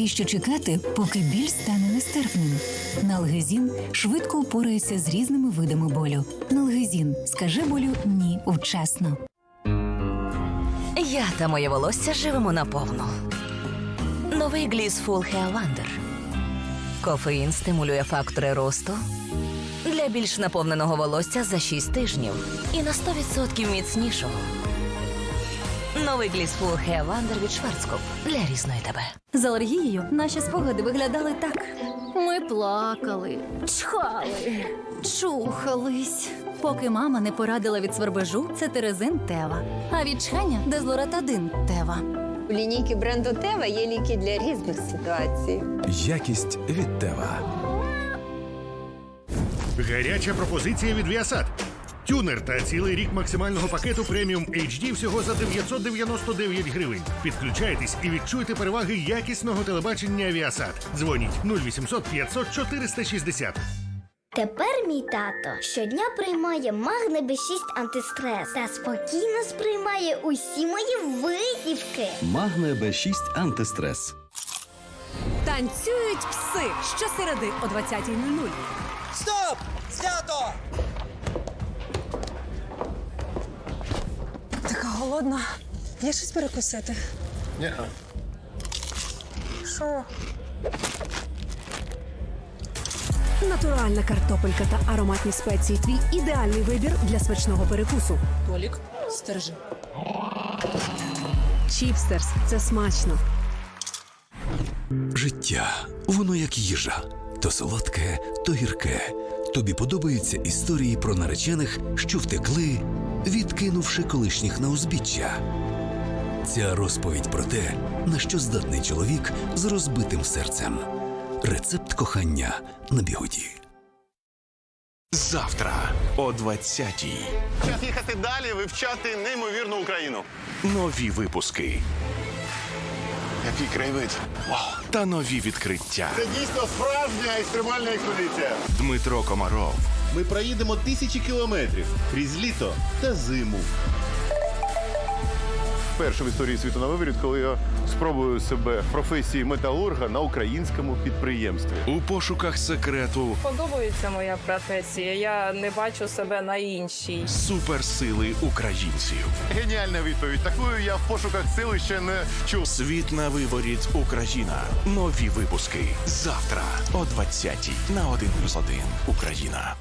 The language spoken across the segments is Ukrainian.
Навіщо чекати, поки біль стане нестерпним? Налгезін швидко впорається з різними видами болю. Налгезін скажи болю ні вчасно. Я та моє волосся живемо наповну. Новий Hair Wonder. Кофеїн стимулює фактори росту для більш наповненого волосся за 6 тижнів і на 100% міцнішого. Новий Gliss Full від Schwarzkopf для різної тебе. З алергією наші спогади виглядали так. Ми плакали, чхали, чухались. Поки мама не порадила від свербежу цетерезин Тева, а від чхання дезлоратадин Тева. У лінійки бренду Тева є ліки для різних ситуацій. Якість від Тева. Гаряча пропозиція від Viasat. Тюнер та цілий рік максимального пакету преміум HD всього за 999 гривень. Підключайтесь і відчуйте переваги якісного телебачення Viasat. Дзвоніть 0800 500 460. Тепер мій тато щодня приймає магне Б6 антистрес та спокійно сприймає усі мої витівки. Магне Б6 антистрес. Танцюють пси щосереди о 20.00. Стоп! Знято! Така голодна. Є щось перекусити? Ні. Що? Натуральна картопелька та ароматні спеції. Твій ідеальний вибір для смачного перекусу. Толік, стержи. Чіпстерс це смачно. Життя воно як їжа. То солодке, то гірке. Тобі подобаються історії про наречених, що втекли, відкинувши колишніх на узбіччя. Ця розповідь про те, на що здатний чоловік з розбитим серцем. Рецепт кохання на бігоді. Завтра о 20-й. Час їхати далі, вивчати неймовірну Україну. Нові випуски Який краєвид. Вау! та нові відкриття. Це дійсно справжня екстремальна експедиція. Дмитро Комаров, Ми проїдемо тисячі кілометрів крізь літо та зиму. Перше в історії світу на виворіт, коли я спробую себе в професії металурга на українському підприємстві. у пошуках секрету Подобається моя професія. Я не бачу себе на іншій. суперсили українців. Геніальна відповідь. Такою я в пошуках сили ще не чув. Світ на виворіт Україна. Нові випуски завтра о 20-й на 1+,1 Україна.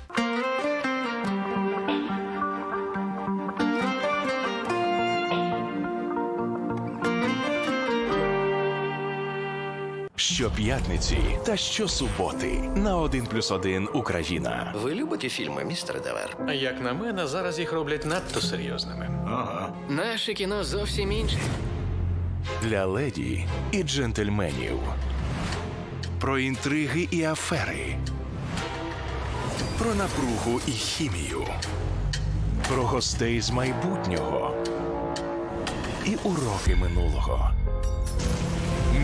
Щоп'ятниці та щосуботи на 1+,1 Україна. Ви любите фільми, містер Девер? Як на мене, зараз їх роблять надто серйозними. Наше кіно зовсім інше. Для леді і джентльменів. Про інтриги і афери. Про напругу і хімію. Про гостей з майбутнього. І уроки минулого.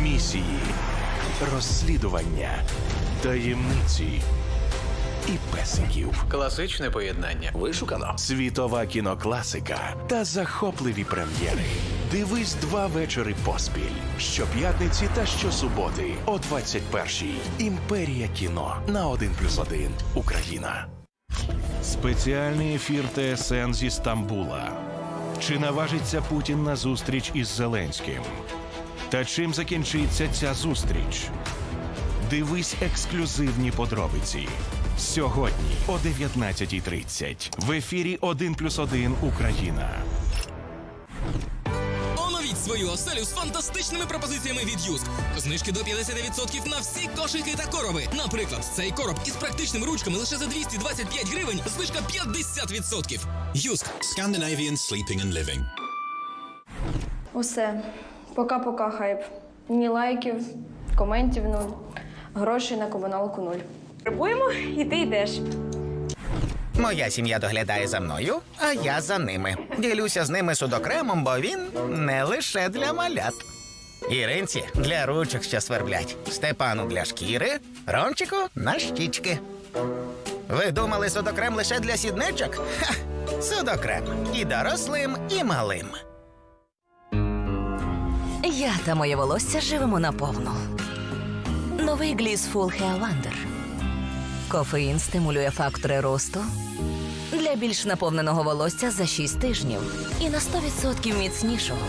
Місії, розслідування, таємниці і песиків. Класичне поєднання. Вишукано. Світова кінокласика та захопливі прем'єри. Дивись два вечори поспіль. Щоп'ятниці та щосуботи о 21-й. Імперія кіно на 1+,1 Україна. Спеціальний ефір ТСН зі Стамбула. Чи наважиться Путін на зустріч із Зеленським? Та чим закінчиться ця зустріч? Дивись ексклюзивні подробиці. Сьогодні о 19.30 в ефірі 1+,1 Україна. Оновіть свою оселю з фантастичними пропозиціями від Юск. Знижки до 59% на всі кошики та короби. Наприклад, цей короб із практичними ручками лише за 225 гривень, знижка 50%. Юск. Scandinavian Sleeping and Living. Усе. Пока-пока, хайп. Ні лайків, коментів нуль. Грошей на комуналку нуль. Прибуємо, і ти йдеш. Моя сім'я доглядає за мною, а я за ними. Ділюся з ними судокремом, бо він не лише для малят. Іринці для ручок, що сверблять, Степану для шкіри, Ромчику на щічки. Ви думали судокрем лише для сідничок? Ха! Судокрем і дорослим, і малим. Я та моє волосся живемо наповну. Новий Гліс Full Hair Wonder. Кофеїн стимулює фактори росту для більш наповненого волосся за 6 тижнів і на 100% міцнішого.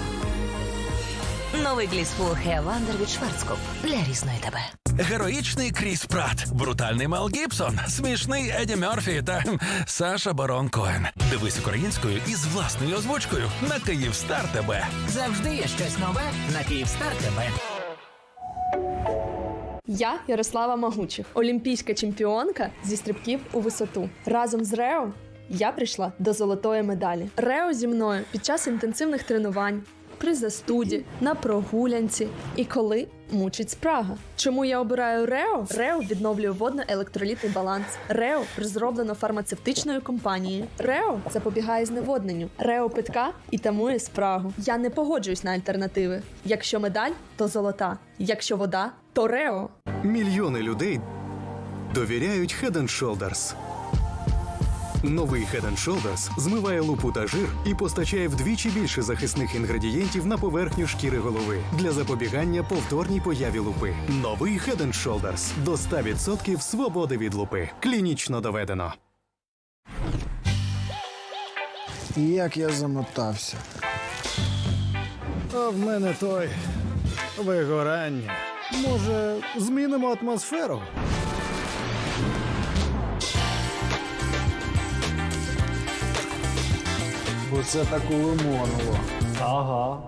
Новий Гліс Full Hair від Шварцкоп для різної тебе. Героїчний Кріс Пратт, брутальний Мел Гібсон, смішний Еді Мерфі та хм, Саша Барон Коен. Дивись українською із власною озвучкою на Київстар ТБ. Завжди є щось нове на Київстар ТБ. Я Ярослава Магучих, олімпійська чемпіонка зі стрибків у висоту. Разом з Рео я прийшла до золотої медалі. Рео зі мною під час інтенсивних тренувань, при застуді, на прогулянці і коли мучить спрага. Чому я обираю Рео? Рео відновлює водно-електролітний баланс. Рео розроблено фармацевтичною компанією. Рео запобігає зневодненню. Рео питка і тамує спрагу. Я не погоджуюсь на альтернативи. Якщо медаль, то золота. Якщо вода, то Рео. Мільйони людей довіряють Head and Shoulders. Новий Head Shoulders змиває лупу та жир і постачає вдвічі більше захисних інгредієнтів на поверхню шкіри голови для запобігання повторній появі лупи. Новий Head Shoulders до 100% свободи від лупи. Клінічно доведено. Як я замотався. А в мене той вигорання. Може, змінимо атмосферу? Бо це так улимонило. Ага.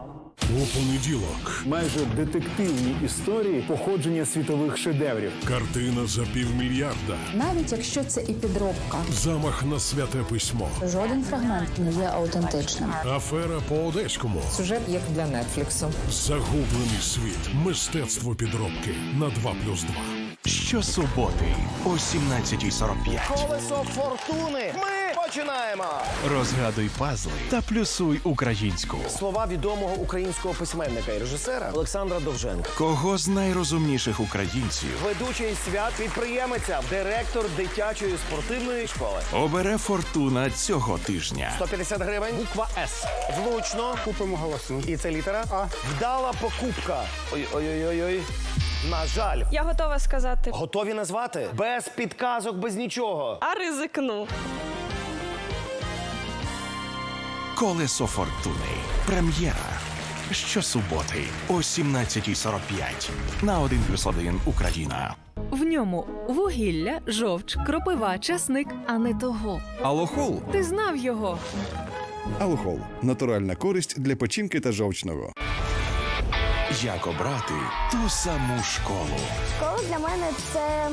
У понеділок Майже детективні історії походження світових шедеврів. картина за півмільярда. Навіть якщо це і підробка, Замах на святе письмо. жоден фрагмент не є аутентичним. Афера по одеському. Сюжет як для Нетфліксу. Загублений світ. Мистецтво підробки на 2 плюс 2. Щосуботи о 17.45. Колесо фортуни. Ми починаємо. Розгадуй пазли та плюсуй українську. Слова відомого українського письменника і режисера Олександра Довженка. Кого з найрозумніших українців Ведучий свят підприємиця, директор дитячої спортивної школи. обере фортуна цього тижня? 150 гривень. Буква С. Влучно. Купимо голосну. І це літера А. Вдала покупка. Ой-ой-ой-ой. На жаль. Я готова сказати. Готові назвати? Без підказок, без нічого. А ризикну. Колесо фортуни. Прем'єра. Щосуботи о 17.45 на 1+,1 Україна. В ньому вугілля, жовч, кропива, часник, а не того. Алохол. Ти знав його. Алохол натуральна користь для печінки та жовчного. Як обрати ту саму школу? Школа для мене це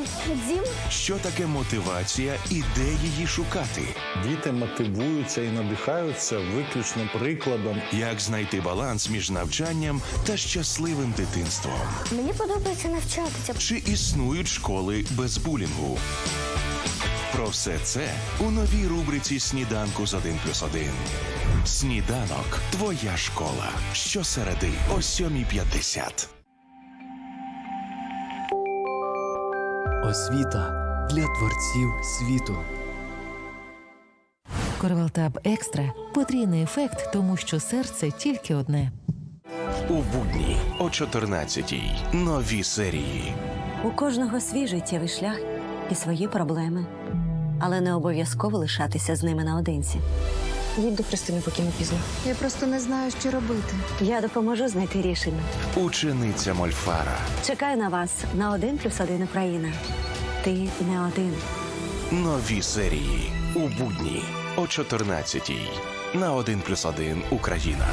дім. Що таке мотивація і де її шукати? Діти мотивуються і надихаються виключно прикладом. Як знайти баланс між навчанням та щасливим дитинством? Мені подобається навчатися. Чи існують школи без булінгу? Про все це у новій рубриці Сніданку з 1 плюс 1. Сніданок твоя школа. Щосереди о 7.50. Освіта для творців світу. Корвалтаб екстра потрійний ефект, тому що серце тільки одне. У будні о 14.00. Нові серії. У кожного свій життєвий шлях і свої проблеми. Але не обов'язково лишатися з ними наодинці. Їдь до Христини, поки не пізно. Я просто не знаю, що робити. Я допоможу знайти рішення. Учениця Мольфара. Чекаю на вас на один плюс один Україна. Ти не один. Нові серії у будні о 14.00 на 1+,1 Україна.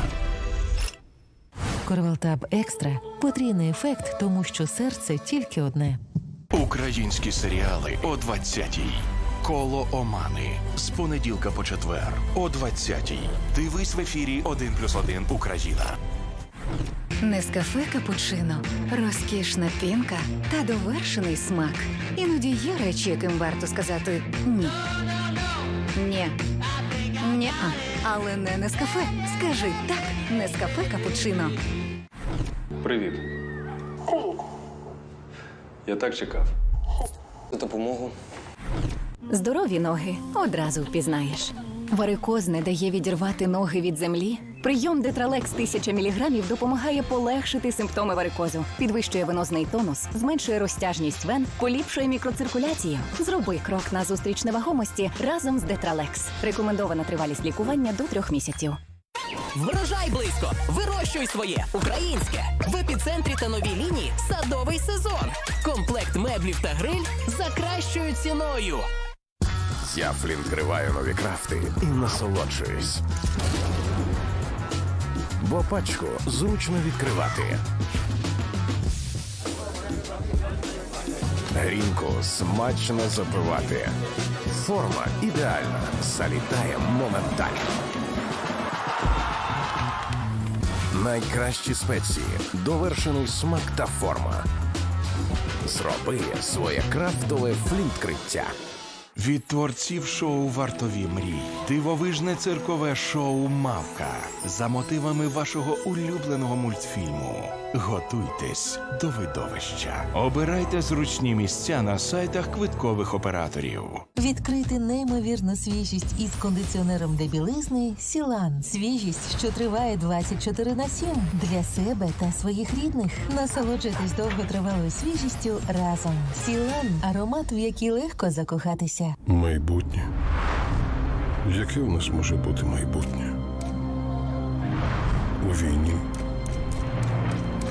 Корвалтаб екстра потрійний ефект, тому що серце тільки одне. Українські серіали о 20-й. Коло Омани з понеділка по четвер о 20-й. Дивись в ефірі 1+,1 Україна. Нескафе капучино, розкішна пінка та довершений смак. Іноді є речі, яким варто сказати ні. Ні. Ні-а. Але не Нескафе. Скажи так, Нескафе капучино. Привіт. Я так чекав. Допомогу. Здорові ноги одразу впізнаєш. Варикоз не дає відірвати ноги від землі, Прийом Детралекс 1000 мг допомагає полегшити симптоми варикозу, підвищує венозний тонус, зменшує розтяжність вен, поліпшує мікроциркуляцію. Зроби крок на зустріч невагомості разом з Детралекс. Рекомендована тривалість лікування до трьох місяців. Врожай близько! Вирощуй своє українське в епіцентрі та новій лінії садовий сезон. Комплект меблів та гриль за кращою ціною. Я відкриваю нові крафти і насолоджуюсь. Бо пачку зручно відкривати. Грінку смачно запивати. Форма ідеальна. Залітає моментально. Найкращі спеції, довершений смак та форма. Зроби своє крафтове флінткриття. Від творців шоу Вартові мрій. Дивовижне циркове шоу Мавка за мотивами вашого улюбленого мультфільму. Готуйтесь до видовища. Обирайте зручні місця на сайтах квиткових операторів. Відкрити неймовірну свіжість із кондиціонером для білизни Сілан. Свіжість, що триває 24 на 7 для себе та своїх рідних. Насолоджуйтесь довготривалою свіжістю разом. Сілан аромат, в який легко закохатися. Майбутнє. Яке у нас може бути майбутнє? У війні,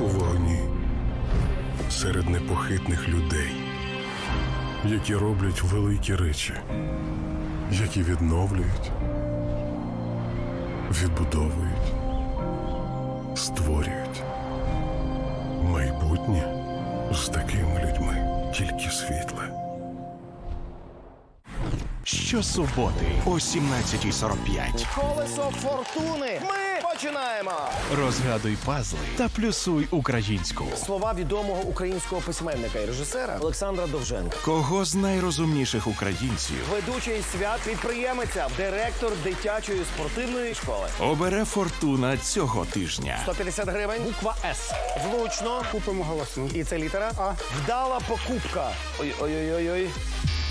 у вогні, серед непохитних людей, які роблять великі речі, які відновлюють, відбудовують, створюють. Майбутнє з такими людьми тільки світле. Щосуботи о 17.45. Колесо фортуни. Ми починаємо. Розгадуй пазли та плюсуй українську. Слова відомого українського письменника і режисера Олександра Довженка. Кого з найрозумніших українців Ведучий свят підприємиця, директор дитячої спортивної школи. обере фортуна цього тижня? 150 гривень. Буква С. Влучно. Купимо голосну. І це літера А. Вдала покупка. Ой-ой-ой-ой.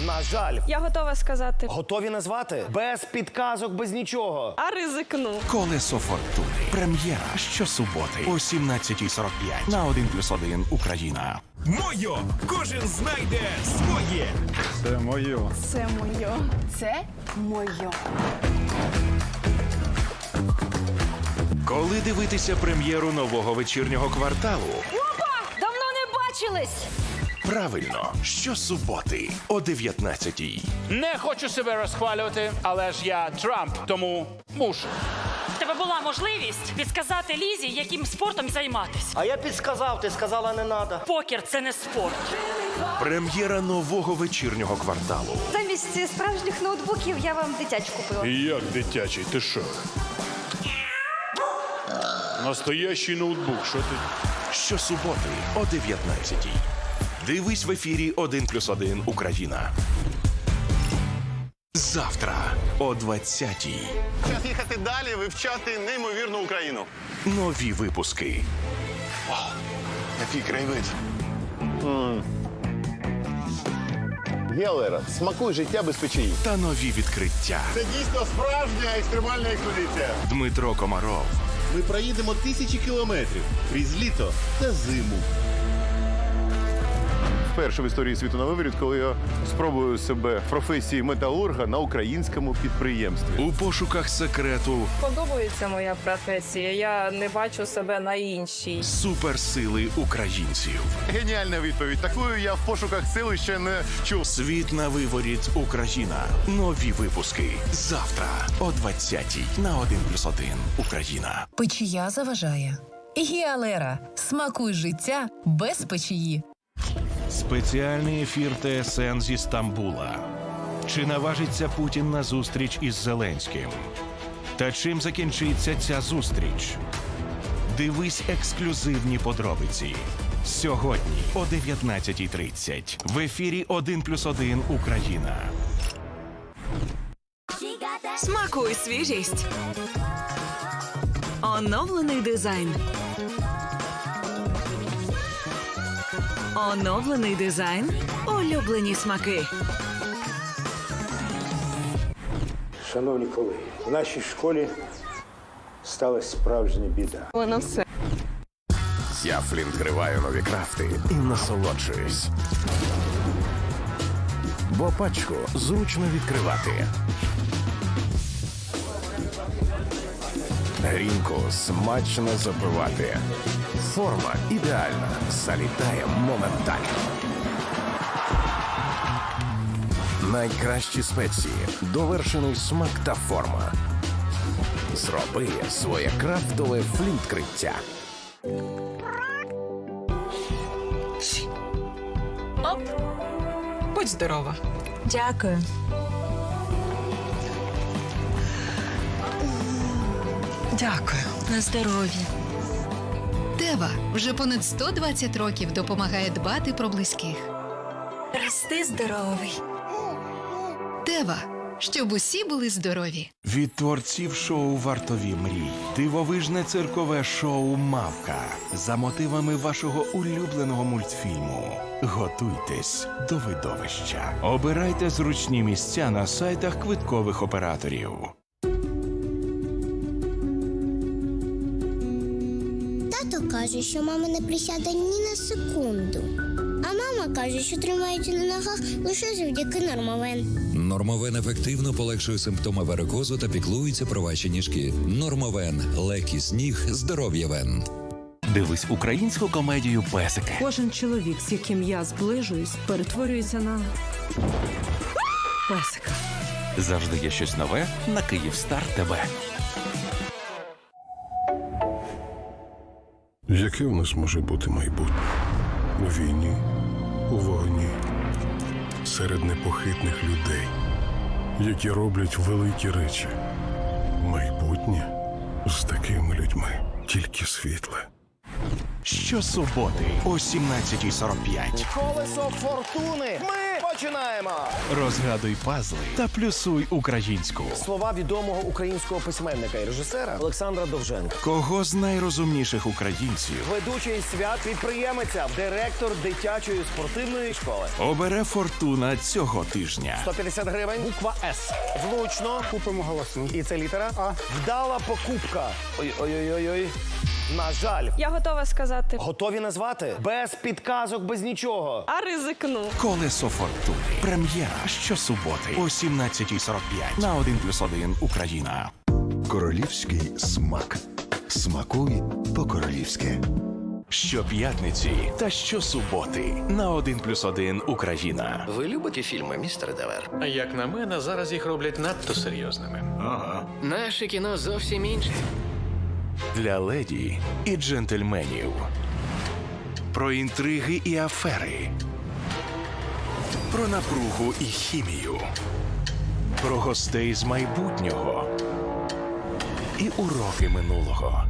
На жаль. Я готова сказати. Готові назвати? Без підказок, без нічого. А ризикну. Колесо фортуни. Прем'єра щосуботи о 17.45 на 1 плюс 1 Україна. Мойо! Кожен знайде своє! Це моє. Це моє. Це моє. Коли дивитися прем'єру нового вечірнього кварталу? Опа! Давно не бачились! Правильно, щосуботи о 19.00. Не хочу себе розхвалювати, але ж я Трамп, тому мушу. В тебе була можливість підсказати Лізі, яким спортом займатися. А я підсказав, ти сказала не надо. Покер це не спорт. Прем'єра нового вечірнього кварталу. Замість справжніх ноутбуків я вам дитячу купила. Як дитячий, ти що? Настоящий ноутбук, що ти? Щосуботи о 19.00. Дивись в ефірі 1 плюс 1 Україна. Завтра о 20.00. Час їхати далі, вивчати неймовірну Україну. Нові випуски. Вау, який краєвид. Гелера, смакуй життя без печії. Та нові відкриття. Це дійсно справжня екстремальна експедиція. Дмитро Комаров. Ми проїдемо тисячі кілометрів крізь літо та зиму. Вперше в історії світу на виворіт, коли я спробую себе в професії металурга на українському підприємстві. У пошуках секрету Подобається моя професія. Я не бачу себе на іншій. суперсили українців. Геніальна відповідь. Такою я в пошуках сили ще не чув. Світ на виворіт Україна. Нові випуски. Завтра о 20.00 на 1 плюс 1 Україна. Печія заважає. Гіалера. Смакуй життя без печії. Спеціальний ефір ТСН зі Стамбула. Чи наважиться Путін на зустріч із Зеленським? Та чим закінчиться ця зустріч? Дивись ексклюзивні подробиці. Сьогодні о 19.30 в ефірі 1 плюс 1 Україна. Смакуй свіжість. Оновлений дизайн. Оновлений дизайн. Улюблені смаки. Шановні колеги, в нашій школі сталася справжня біда. Воно все. Я флінт нові крафти і насолоджуюсь. Бо пачку зручно відкривати. Грінку смачно запивати. Форма ідеальна. Залітає моментально. Найкращі спеції, довершений смак та форма. Зроби своє крафтове флінткриття. Оп. Будь здорова. Дякую. Дякую. На здоров'я. Тева вже понад 120 років допомагає дбати про близьких. Рости здоровий. Тева, щоб усі були здорові. Від творців шоу Вартові мрій. Дивовижне циркове шоу Мавка за мотивами вашого улюбленого мультфільму. Готуйтесь до видовища. Обирайте зручні місця на сайтах квиткових операторів. Тато каже, що мама не присяде ні на секунду. А мама каже, що тримається на ногах лише завдяки нормовен. Нормовен ефективно полегшує симптоми варикозу та піклується про ваші ніжки. Нормовен легкість ніг, здоров'я вен. Дивись українську комедію Песики. Кожен чоловік, з яким я зближуюсь, перетворюється на песика. Завжди є щось нове на Київстар ТВ. Яке в нас може бути майбутнє? У війні, у вогні, серед непохитних людей, які роблять великі речі. Майбутнє з такими людьми тільки світле. Щосуботи о 17.45. Колесо фортуни. Ми починаємо. Розгадуй пазли та плюсуй українську. Слова відомого українського письменника і режисера Олександра Довженка. Кого з найрозумніших українців Ведучий свят підприємиця, директор дитячої спортивної школи. обере фортуна цього тижня? 150 гривень. Буква С. Влучно. Купимо голосну. І це літера А. Вдала покупка. Ой-ой-ой-ой. На жаль. Я готова сказати. Готові назвати? Без підказок, без нічого. А ризикну. Колесо фортуни. Прем'єра щосуботи о 17.45 на 1 плюс 1 Україна. Королівський смак. Смакуй по-королівськи. Щоп'ятниці та щосуботи на 1 плюс 1 Україна. Ви любите фільми, містер Девер? Як на мене, зараз їх роблять надто серйозними. Ага. Наше кіно зовсім інше. Для леді і джентльменів. Про інтриги і афери. Про напругу і хімію. Про гостей з майбутнього. І уроки минулого.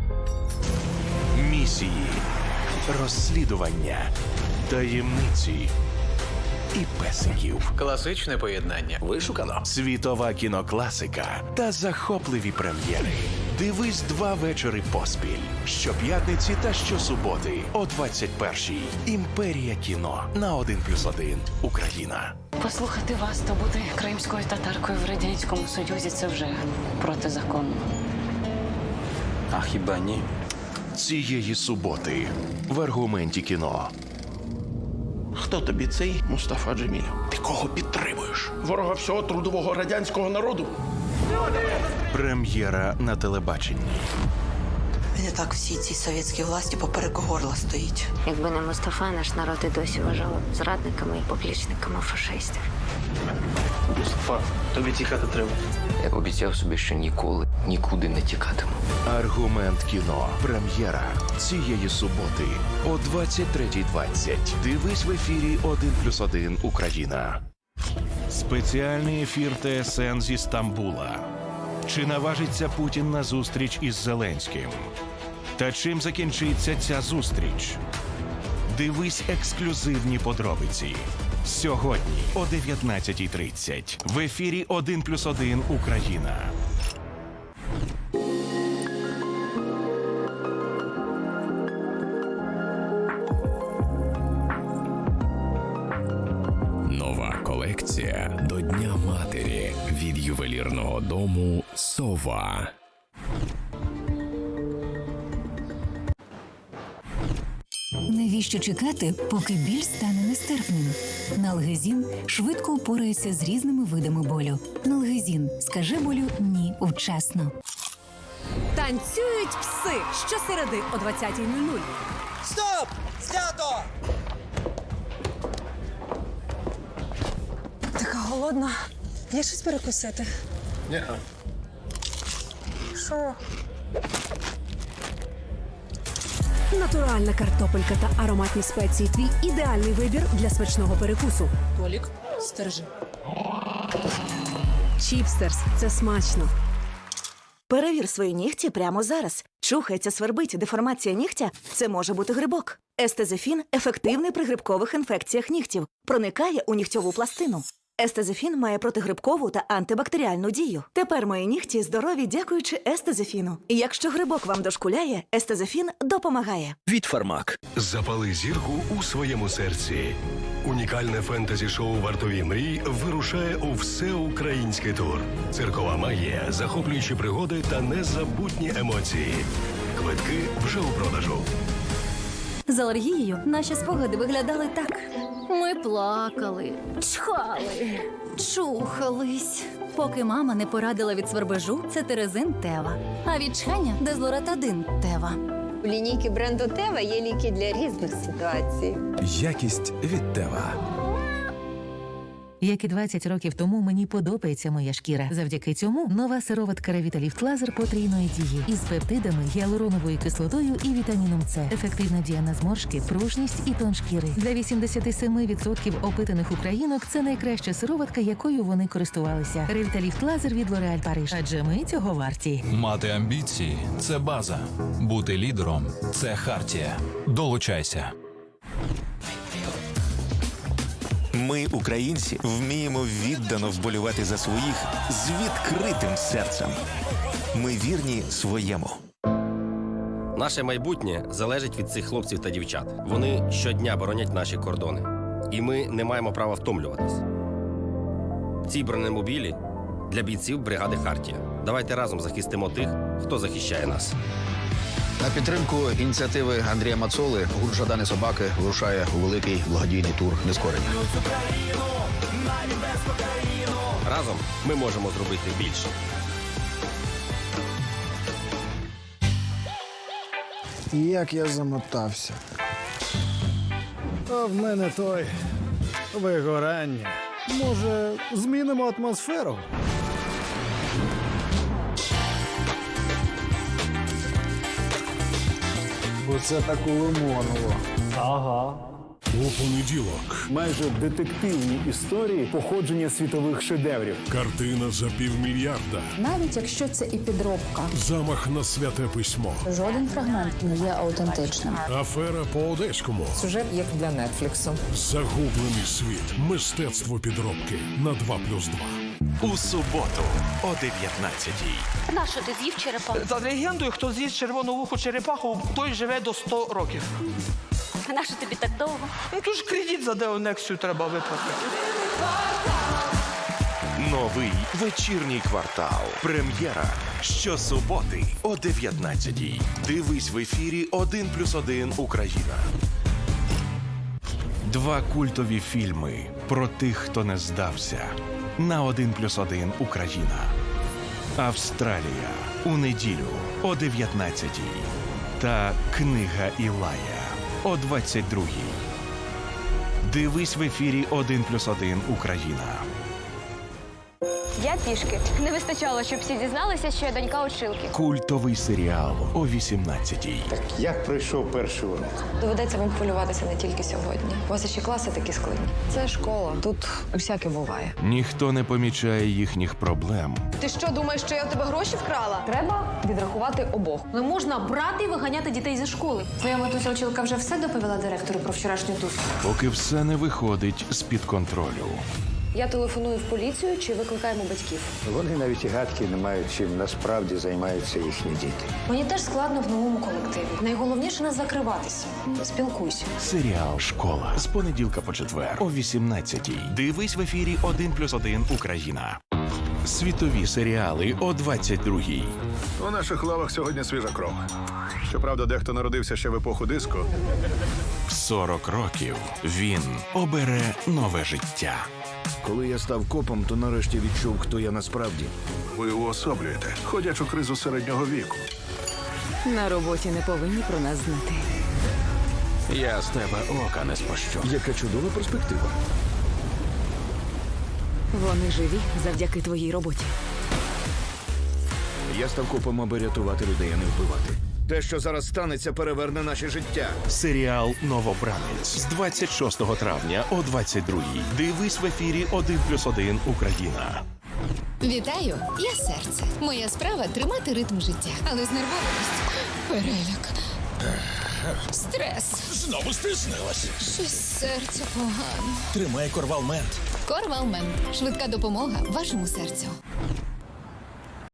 Місії, розслідування, таємниці і песиків. Класичне поєднання. Вишукано. Світова кінокласика та захопливі прем'єри. Дивись два вечори поспіль. Щоп'ятниці та щосуботи о 21-й. Імперія кіно на 1 плюс 1 Україна. Послухати вас та бути кримською татаркою в радянському союзі це вже протизаконно. А хіба ні? Цієї суботи в аргументі кіно. Хто тобі цей Мустафа Джеміль? Ти кого підтримуєш? Ворога всього трудового радянського народу? Прем'єра на телебаченні. І так всі ці совєтські власті поперек горла стоїть. Якби не Мустафа, наш народ і досі вважав зрадниками і поплічниками фашистів. Мустафа, тобі тікати треба. Я обіцяв собі, що ніколи нікуди не тікатиму. Аргумент кіно. Прем'єра цієї суботи о 23.20. Дивись в ефірі 1 плюс 1 Україна. Спеціальний ефір ТСН зі Стамбула. Чи наважиться Путін на зустріч із Зеленським? Та чим закінчиться ця зустріч? Дивись ексклюзивні подробиці. Сьогодні о 19.30 в ефірі 1 плюс 1 Україна. Вірного дому сова. Навіщо чекати, поки біль стане нестерпним? Налгезін швидко упорається з різними видами болю. Налгезін скаже болю ні вчасно. Танцюють пси щосереди о 20.00. Стоп! Свято! Така голодна. Є щось перекусити. Ні. Що? Натуральна картопелька та ароматні спеції. Твій ідеальний вибір для смачного перекусу. Толік, стержи. Чіпстерс це смачно. Перевір свої нігті прямо зараз. Чухається, свербить, деформація нігтя це може бути грибок. Естезефін ефективний при грибкових інфекціях нігтів, проникає у нігтьову пластину. Естезефін має протигрибкову та антибактеріальну дію. Тепер мої нігті здорові, дякуючи естезефіну. Якщо грибок вам дошкуляє, естезефін допомагає. Від Фармак. Запали зірку у своєму серці. Унікальне фентезі-шоу Вартові мрій вирушає у всеукраїнський тур. Циркова магія, захоплюючі пригоди та незабутні емоції. Квитки вже у продажу. З алергією наші спогади виглядали так. Ми плакали, чхали, чухались. Поки мама не порадила від свербежу, це терезин Тева. А від чхання дезлоратадин Тева. У лінійки бренду Тева є ліки для різних ситуацій. Якість від Тева. Як і 20 років тому мені подобається моя шкіра. Завдяки цьому нова сироватка Ревіталіфт Лазер потрійної дії із пептидами, гіалуроновою кислотою і вітаміном С. Ефективна дія на зморшки, пружність і тон шкіри. Для 87% опитаних українок це найкраща сироватка, якою вони користувалися. Ревіталіфт Лазер від L'Oréal Париж. Адже ми цього варті. Мати амбіції це база. Бути лідером це хартія. Долучайся. Ми, українці, вміємо віддано вболівати за своїх з відкритим серцем. Ми вірні своєму. Наше майбутнє залежить від цих хлопців та дівчат. Вони щодня боронять наші кордони. І ми не маємо права втомлюватись. Ці бронемобілі для бійців бригади Хартія. Давайте разом захистимо тих, хто захищає нас. На підтримку ініціативи Андрія Мацоли гурт «Жадани собаки вирушає у великий благодійний тур нескорення. Разом ми можемо зробити більше. Як я замотався. А в мене той вигорання. Може, змінимо атмосферу? Бо це так у Лимонова. Ага. У понеділок Майже детективні історії походження світових шедеврів. картина за півмільярда. Навіть якщо це і підробка, Замах на святе письмо. жоден фрагмент не є аутентичним. Афера по одеському. Сюжет як для Нетфліксу. Загублений світ. Мистецтво підробки на 2 плюс 2. У суботу о 19-й. Нащо ти з'їв черепаху? За легендою, хто з'їсть червону вуху черепаху, той живе до 100 років. А нащо тобі так довго? Ну тут ж кредит за деонексію треба виплатити. Новий вечірній квартал. Прем'єра щосуботи о 19-й. Дивись в ефірі 1 плюс 1 Україна. Два культові фільми про тих, хто не здався. На 1 плюс 1 Україна. Австралія у неділю о 19-й. Та Книга Ілая о 22-й. Дивись в ефірі 1 плюс 1 Україна. Я пішки. Не вистачало, щоб всі дізналися, що я донька училки. Культовий серіал о 18-й. Як пройшов перший урок? Доведеться вам хвилюватися не тільки сьогодні. У вас ще класи такі складні. Це школа. Тут усяке буває. Ніхто не помічає їхніх проблем. Ти що думаєш, що я у тебе гроші вкрала? Треба відрахувати обох. Не можна брати і виганяти дітей зі школи. Твоя матуся училка вже все доповіла директору про вчорашню тусу. Поки все не виходить з-під контролю. Я телефоную в поліцію чи викликаємо батьків. Вони навіть і гадки не мають, чим насправді займаються їхні діти. Мені теж складно в новому колективі. Найголовніше не закриватися. Спілкуйся. Серіал Школа з понеділка по четвер о 18-й. Дивись в ефірі 1 плюс 1 Україна. Світові серіали о 22-й. У наших лавах сьогодні свіжа кров. Щоправда, дехто народився ще в епоху диско. В 40 років він обере нове життя. Коли я став копом, то нарешті відчув, хто я насправді. Ви уособлюєте ходячу кризу середнього віку. На роботі не повинні про нас знати. Я з тебе ока не спущу. Яка чудова перспектива. Вони живі завдяки твоїй роботі. Я став копом, аби рятувати людей, а не вбивати. Те, що зараз станеться, переверне наше життя. Серіал Новобранець з 26 травня о 22 Дивись в ефірі 1+,1 Україна. Вітаю, я серце. Моя справа тримати ритм життя, але знервованість, переляк, стрес. Знову стиснилась. Щось серце погано. Тримай корвалмент. Корвалмен. Швидка допомога вашому серцю.